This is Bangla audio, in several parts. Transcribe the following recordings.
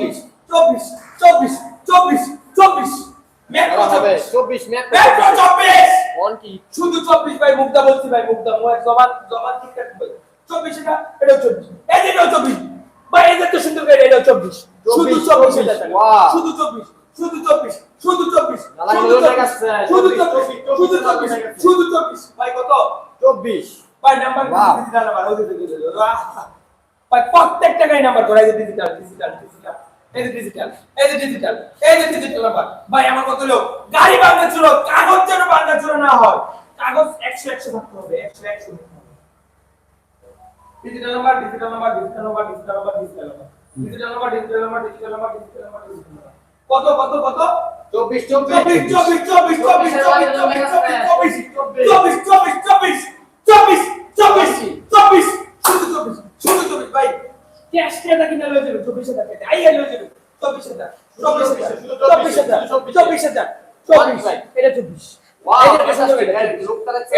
চব্বিশ চব্বিশ চব্বিশ চব্বিশ চব্বিশ। শুধু চব্বিশ ভাই মুগ্ধা বলছি শুধু চব্বিশ। শুধু চব্বিশ শুধু শুধু চব্বিশ শুধু চব্বিশ ভাই কত? চব্বিশ। ভাই নাম্বার ভাই প্রত্যেকটা গাড়ি নাম্বার করাই ডিজিটাল ডিজিটাল ডিজিটাল এই যে ডিজিটাল এই যে ডিজিটাল এই যে ডিজিটাল নাম্বার ভাই আমার কত লোক গাড়ি বাংলা ছিল কাগজ যেন বাংলা ছিল না হয় কাগজ একশো একশো থাকতে হবে একশো একশো digital number digital number digital number digital number digital number digital number digital number digital number digital number digital number কত কত কত চব্বিশ চব্বিশ চব্বিশ চব্বিশ চব্বিশ চব্বিশ চব্বিশ চব্বিশ চব্বিশ চব্বিশ চব্বিশ চব্বিশ চব্বিশ চব্বিশ চব্বিশ শুধু চব্বিশ ভাই ক্যাশ টাকা কিনে লয়ে চব্বিশ টাকা আই লয়ে যাবে চব্বিশ হাজার চব্বিশ হাজার চব্বিশ হাজার চব্বিশ হাজার চব্বিশ এটা চব্বিশ Wow, এটা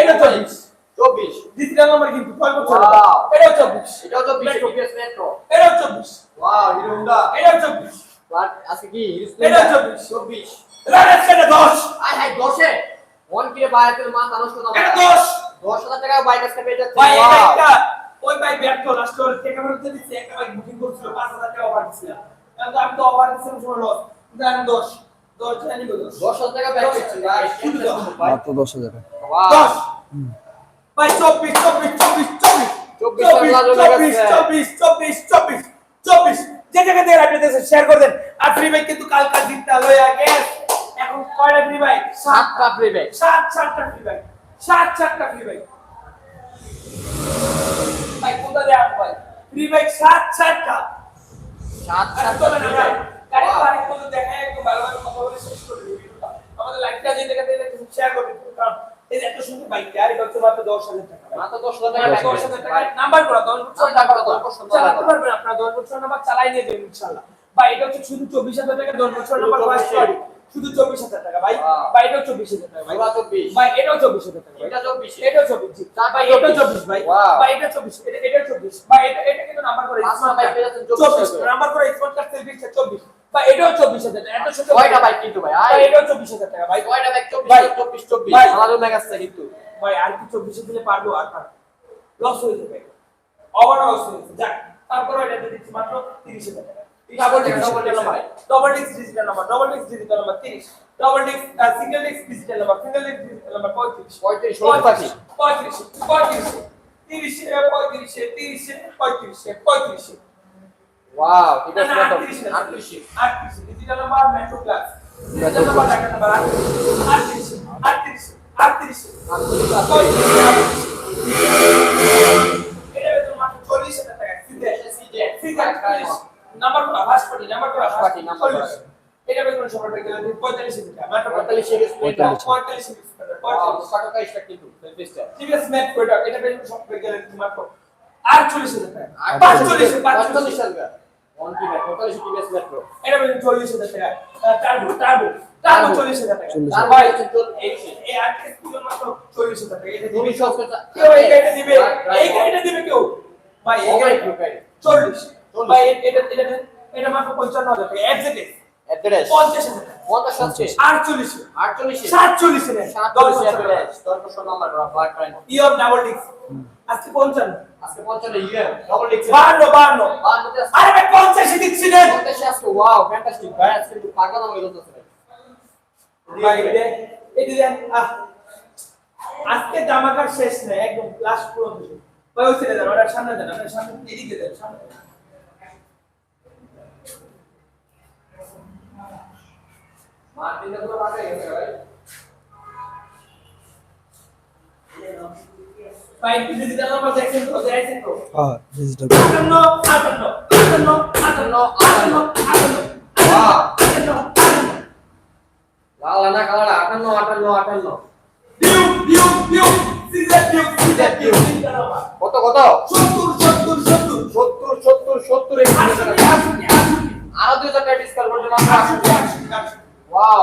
এটা এটা। চব্বিশ। দ্বিতীয় নাম্বার কিন্তু ছয় বছর। Wow. চব্বিশ। চব্বিশ চব্বিশ মেট্রো এটাও চব্বিশ। ওয়াও হিরো হোন্ডা এটাও চব্বিশ। আর আজকে কি? হিরো এটা চব্বিশ। চব্বিশ। রানের সেটা দশ। আয় হাই দশে? মন কিরে বাইরের মা মানুষ তো এটা দশ। দশ হাজার টাকা বাইক আজকে পেয়ে যাচ্ছে। ভাই এটা ওই ভাই ব্যর্থ লাস্ট ওর থেকে দিচ্ছে একটা বাইক বুকিং করছিল পাঁচ হাজার টাকা অফার দিছিল আমি তো অফার দিছিলাম সময় লস জানি দশ। বাইক মাত্র দশ হাজার চব্বিশ চব্বিশ চব্বিশ চব্বিশ। চব্বিশ চব্বিশ চব্বিশ চব্বিশ চব্বিশ চব্বিশ চব্বিশ। যে জায়গা থেকে রাখতে শেয়ার করে দেন। আর ফ্রি বাইক কিন্তু কালকা জিতটা লয়ে আগে এখন কয়টা ফ্রি বাইক সাতটা ফ্রি ব্যাগ সাত সাতটা ফ্রি বাইক সাত সাতটা ফ্রি বাইক ভাই কোথা দিয়ে ভাই ফ্রি বাইক সাত সাতটা। সাত সাতটা চলেন ফ্রি আমরা ব্যাগ গাড়ি পার্ক করে দেখায় একটু ভালো ভালো কথা বলে শেষ করে ভিডিওটা। আমাদের লাইভটা যে জায়গা শেয়ার করে কারণ এই যে এত সুন্দর বাইক আর এটা হচ্ছে মাত্র দশ হাজার টাকা। মাত্র দশ হাজার টাকা টাকা দশ হাজার টাকা। নাম্বার করা দশ বছর নাম্বার করা, দশ বছর চালাতে পারবেন আপনারা দশ বছর নাম্বার চালাই নিয়ে যাবেন ইনশাল্লাহ ভাই এটা হচ্ছে শুধু চব্বিশ হাজার টাকা দশ বছর নাম্বার শুধু বয়স 24 গাড়ি। শুধু চব্বিশ হাজার টাকা। ভাই ভাই এটাও চব্বিশ হাজার টাকা ভাই ভাই এটাও চব্বিশ হাজার টাকা এটা চব্বিশ। এটাও চব্বিশ ভাই এটাও চব্বিশ ভাই ভাই এটা চব্বিশ এটা চব্বিশ। ভাই এটা এটা কিন্তু নাম্বার করে পাঁচটা স্মার্ট বাইক কার্ড। পেয়ে যাচ্ছেন 24 চব্বিশ হাজার। নাম্বার করে স্মার্ট কার্ড চব্বিশ। ভাই এটাও চব্বিশ হাজার টাকা। এত কয়টা বাইক কিন্তু ভাই আয়। এটাও চব্বিশ হাজার টাকা ভাই। কয়টা বাইক চব্বিশ ভাই। চব্বিশ চব্বিশ। আমারও আসছে কিন্তু। ভাই আর কি চব্বিশে দিলে পারব আর পারব লস হয়ে যাবে। ওভার লস হয়ে যাবে। যাক তারপরে এটা দিচ্ছি মাত্র তিরিশ হাজার টাকা। Double digits digital number double digits digital number double digits digital number তিরিশ। Double digits single digits digital number single digits digital number পঁয়ত্রিশ। পঁয়ত্রিশ, ষোলো পাখি। পঁয়ত্রিশ পঁয়ত্রিশ তিরিশে পঁয়ত্রিশে তিরিশে পঁয়ত্রিশে পঁয়ত্রিশে। ওয়াও এটা কত 38 38 digital number metro class digital number 38 38 38 এটা তো মাত্র 40 টাকা ফিট এসেছে যে ফিট নাম্বার কত হাসপাতাল নাম্বার কত হাসপাতাল নাম্বার এটা বেতন সবার টাকা 45 টাকা মাত্র 45 টাকা 45 টাকা 45 টাকা কিন্তু ঠিক আছে ম্যাথ প্রোডাক্ট এটা বেতন সবার টাকা মাত্র। 48 টাকা। 45 45 টাকা এটা বলেন 40 টাকা। টার্বো টার্বো টাকা। আর ভাই এই এই আজকে টাকা। কেউ এই দিবে? এই দিবে কেউ? ভাই এই গাড়িটা এটা এটা এটা মাত্র 55 টাকা। এক্সাক্ট অ্যাড্রেস 50 টাকা। 50 48 48 47 47 নম্বর ব্ল্যাক পয়েন্ট ডাবল ডিক্স আজকে পঞ্চান্ন। আজকে পঞ্চান্ন ইয়ে ডবল লিখছে 52 52 আরে ভাই 50 দিচ্ছি রে। 50 আজকে ওয়াও ফ্যান্টাস্টিক ভাই আজকে কিন্তু পাগল হয়ে যাচ্ছে এই দিদি আহ আজকে জামাকার শেষ না একদম লাস্ট পর্যন্ত ভাই ওই ছেলে দাঁড়াও ওটার সামনে দাঁড়াও ওটার সামনে এদিকে দাঁড়াও সামনে মার্টিন দাদা ভাই। 5 ডিজিটাল নাম্বার দেখেন তো দেখেন তো হ্যাঁ ডিজিটাল 58 58 58 58 বাহ লাল আনা কালার 58 58 58 ডিউ ডিউ ডিউ সিলেট ডিউ সিলেট ডিউ কত কত? 70 70 70 70 70 70 আর দুই টাকা ডিসকাউন্ট করতে মাত্র 80 ওয়াও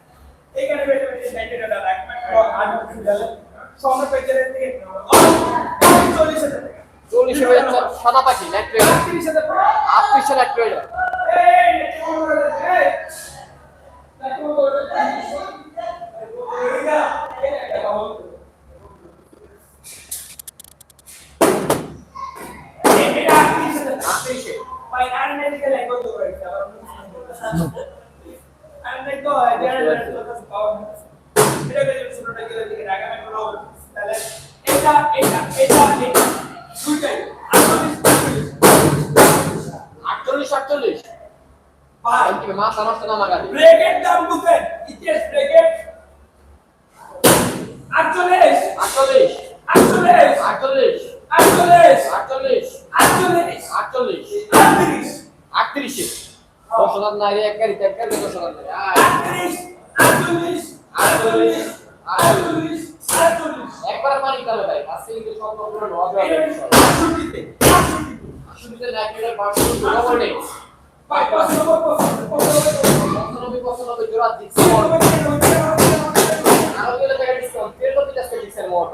এইখানে বেটে বেটে নাইটে ডাটা একমাত্র আট বছর গেলে স্বর্ণ পেজের থেকে সাদা পাখি লাইট নেই তো এটা এটা গেলে ছোটটা গেলে দিকে রাখা আমি বলো তাহলে এটা এটা এটা এটা দুইটাই আটচল্লিশ আটচল্লিশ মাথা নষ্ট না মাগালি ব্রেকের দাম বুঝেন ইতিহাস ব্রেকেট আটচল্লিশ আটচল্লিশ আটচল্লিশ আটচল্লিশ আটচল্লিশ আটচল্লিশ আটচল্লিশ আটচল্লিশ আটত্রিশ আটত্রিশে দশ হাজার নাই এক গাড়িতে এক গাড়িতে দশ হাজার নাই আটত্রিশ আটচল্লিশ আটচল্লিশ আটচল্লিশ আটচল্লিশ একবার পানি কালো ভাই আজকে কিন্তু সম্পূর্ণ নয় আটষট্টিতে আটষট্টিতে। না কেটে পাঁচশো জোড়া পঁচানব্বই পঁচানব্বই জোড়া দিচ্ছে। আরও গেলে টাকা ডিসকাউন্ট তেরো দিন আজকে দিচ্ছেন মোট।